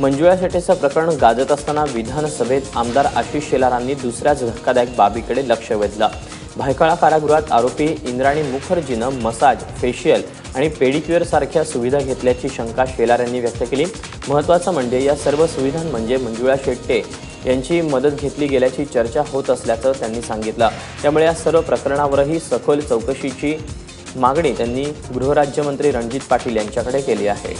मंजुळा शेटेचं प्रकरण गाजत असताना विधानसभेत आमदार आशिष शेलारांनी दुसऱ्याच धक्कादायक बाबीकडे लक्ष वेधलं. भायखळा कारागृहात आरोपी इंद्राणी मुखर्जीनं मसाज फेशियल आणि पेडिक्युअर सारख्या सुविधा घेतल्याची शंका शेलार यांनी व्यक्त केली. महत्त्वाचं म्हणजे या सर्व सुविधा म्हणजे मंजुळा शेट्टे यांची मदत घेतली गेल्याची चर्चा होत असल्याचं त्यांनी सांगितलं. त्यामुळे या सर्व प्रकरणावरही सखोल चौकशीची मागणी त्यांनी गृहराज्यमंत्री रणजित पाटील यांच्याकडे केली आहे.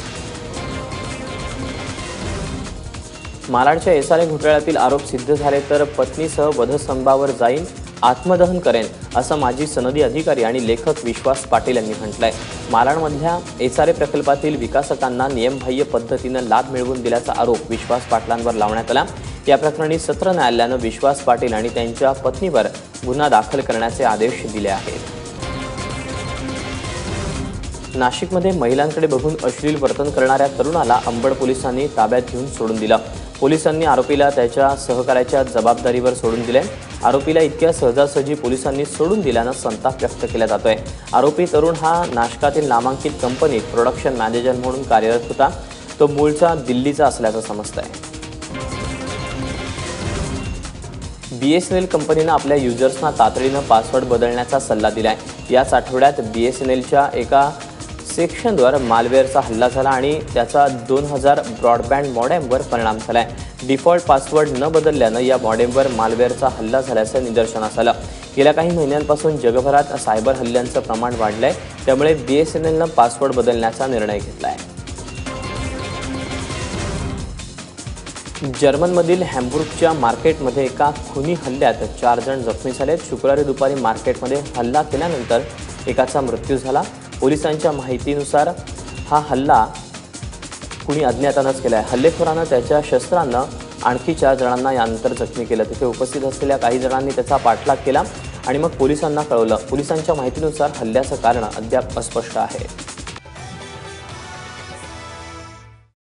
मालाडच्या एसआरए घोटाळ्यातील आरोप सिद्ध झाले तर पत्नीसह वधस्तंभावर जाईन आत्मदहन करेन असं माजी सनदी अधिकारी आणि लेखक विश्वास पाटील यांनी म्हटलंय. मालाडमधल्या एसआरए प्रकल्पातील विकासकांना नियमबाह्य पद्धतीनं लाभ मिळवून दिल्याचा आरोप विश्वास पाटलांवर लावण्यात आला. या प्रकरणी सत्र न्यायालयानं विश्वास पाटील आणि त्यांच्या पत्नीवर गुन्हा दाखल करण्याचे आदेश दिले आहेत. नाशिकमध्ये महिलांकडे बघून अश्लील वर्तन करणाऱ्या तरुणाला अंबड पोलिसांनी ताब्यात घेऊन सोडून दिलं. पोलिसांनी आरोपीला त्याच्या सहकार्याच्या जबाबदारीवर सोडून दिले आरोपीला इतक्या सहजासहजी पोलिसांनी सोडून दिल्यानं संताप व्यक्त केला जातोय. आरोपी तरुण हा नाशकातील नामांकित कंपनीत प्रोडक्शन मॅनेजर म्हणून कार्यरत होता. तो मूळचा दिल्लीचा असल्याचं समजत आहे बी एस एन एल कंपनीनं आपल्या युजर्सना तातडीनं पासवर्ड बदलण्याचा सल्ला दिला आहे याच आठवड्यात बी एस एन एलच्या एका सेक्शनवर मालवेअरचा हल्ला झाला आणि त्याचा दोन हजार ब्रॉडबँड मॉडेमवर परिणाम झाला आहे डिफॉल्ट पासवर्ड न बदलल्यानं या मॉडेमवर मालवेअरचा हल्ला झाल्याचं निदर्शनास आलं. गेल्या काही महिन्यांपासून जगभरात सायबर हल्ल्यांचं प्रमाण वाढलं आहे त्यामुळे बी एस एन एलनं पासवर्ड बदलण्याचा निर्णय घेतला आहे जर्मनमधील हॅम्बुर्गच्या मार्केटमध्ये एका खुनी हल्ल्यात चार जण जखमी झालेत. शुक्रवारी दुपारी मार्केटमध्ये हल्ला केल्यानंतर एकाचा मृत्यू झाला. पोलिसांच्या माहितीनुसार हा हल्ला कुणी अज्ञातानंच केला आहे हल्लेखोरानं त्याच्या शस्त्रानं आणखी चार जणांना यानंतर जखमी केलं. तिथे उपस्थित असलेल्या काही जणांनी त्याचा पाठलाग केला आणि मग पोलिसांना कळवलं. पोलिसांच्या माहितीनुसार हल्ल्याचं कारण अद्याप अस्पष्ट आहे.